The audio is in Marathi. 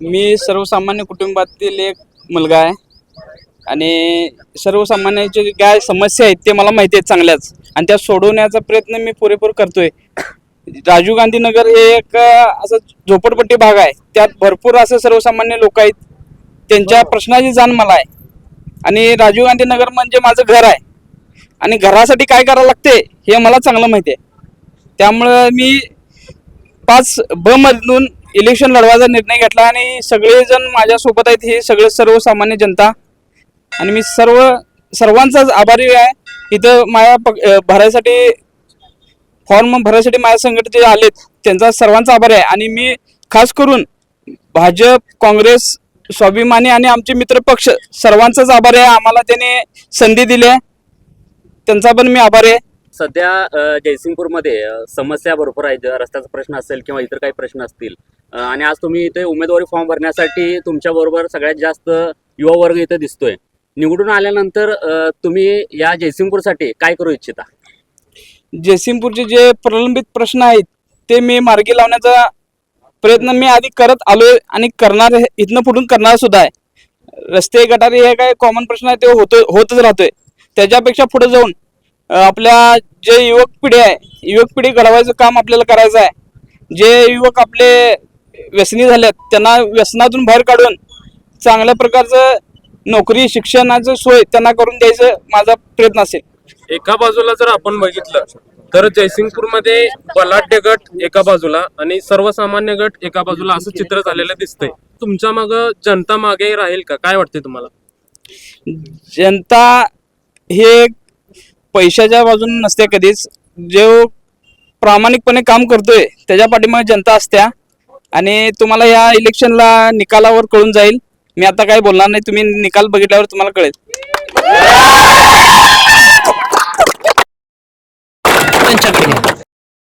मी सर्वसामान्य कुटुंबातील एक मुलगा आहे. आणि सर्वसामान्यांच्या जे काय समस्या आहेत ते मला माहिती आहेत चांगल्याच. आणि त्या सोडवण्याचा प्रयत्न मी पुरेपूर करतोय. राजीव गांधी नगर हे एक असं झोपडपट्टी भाग आहे. त्यात भरपूर असं सर्वसामान्य लोक आहेत. त्यांच्या प्रश्नाची जाण मला आहे. आणि राजीव गांधी नगर म्हणजे माझं घर आहे. आणि घरासाठी काय करावं लागते हे मला चांगलं माहिती आहे. त्यामुळं मी पाच ब मधून इलेक्शन लढवायचा निर्णय घेतला आणि सगळेजण माझ्यासोबत आहेत हे सगळे सर्वसामान्य जनता. आणि मी सर्व सर्वांचाच आभारी आहे. इथं माझ्या पक- भरायसाठी फॉर्म भरायसाठी माझ्या संघट जे आलेत त्यांचा सर्वांचा आभार आहे. आणि मी खास करून भाजप काँग्रेस स्वाभिमानी आणि आमचे मित्र पक्ष सर्वांचाच आभार आहे. आम्हाला त्याने संधी दिली आहे. त्यांचा पण मी आभारी आहे. सध्या जयसिंगपूरमध्ये समस्या भरपूर आहेत. रस्त्याचा प्रश्न असेल किंवा इतर काही प्रश्न असतील आणि आज तुम्ही इथे उमेदवारी फॉर्म भरण्यासाठी तुमच्या बरोबर सगळ्यात जास्त युवा वर्ग इथे दिसतोय. निवडून आल्यानंतर तुम्ही या जयसिंगपूरसाठी काय करू इच्छिता? जयसिंगपूरचे जे प्रलंबित प्रश्न आहेत ते मी मार्गी लावण्याचा प्रयत्न मी आधी करत आलोय आणि करणार इथनं पुढून करणार सुद्धा आहे. रस्ते गटारी हे काय कॉमन प्रश्न आहे ते होतो होतच राहतोय. त्याच्यापेक्षा पुढे जाऊन आपल्या जे युवक पिढी आहे युवक पिढी घडवायचं काम आपल्याला करायचं आहे. जे युवक आपले व्यसनी झालेत त्यांना व्यसनातून बाहेर काढून चांगल्या प्रकारचं नोकरी शिक्षणाचं सोय त्यांना करून द्यायचं माझा प्रयत्न असेल. एका बाजूला जर आपण बघितलं तर जयसिंगपूरमध्ये बलाढ्य गट एका बाजूला आणि सर्वसामान्य गट एका बाजूला असं चित्र झालेलं दिसतंय. तुमच्या माग जनता मागे राहील का? काय वाटते तुम्हाला? जनता हे पैशाच्या बाजून नसते कधीच. जो प्रामाणिकपणे काम करतोय त्याच्या पाठीमागे जनता असत्या. आणि तुम्हाला या इलेक्शनला निकालावर कळून जाईल. मी आता काय बोलणार नाही तुम्ही निकाल बघितल्यावर तुम्हाला कळेल.